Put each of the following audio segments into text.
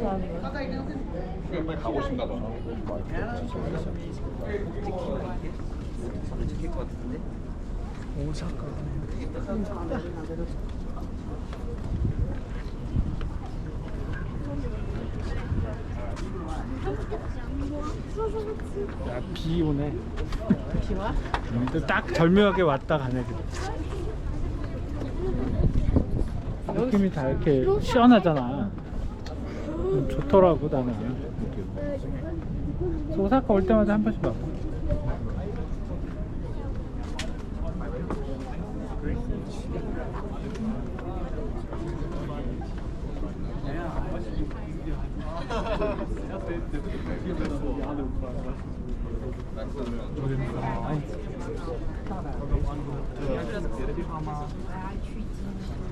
빨리 가고 싶나 봐. 손을 찍힐 것 같은데. 오사카. 야, 비 오네. 비 와? 음, 또딱 절묘하게 왔다 가네. 느낌이 다 이렇게 시원하잖아. 음, 좋더라고 나는. 오사카 올 때마다 한 번씩 와봐.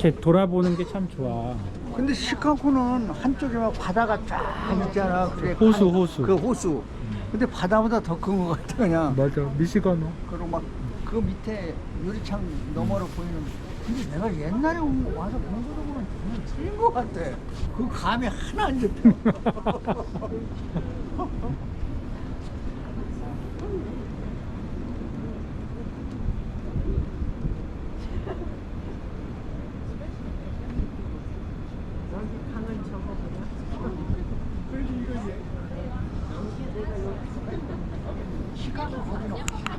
이렇게 돌아보는 게 참 좋아. 근데 시카고는 한쪽에 막 바다가 쫙 있잖아. 그게 호수, 간- 호수. 그 호수. 근데 바다보다 더 큰 것 같아 그냥. 맞아, 미시건. 그리고 막 그 밑에 유리창 너머로 보이는. 근데 내가 옛날에 온 와서 본 거로는 정말 틀린 것 같아. 그 감이 하나 안 잡혀. 干不好不走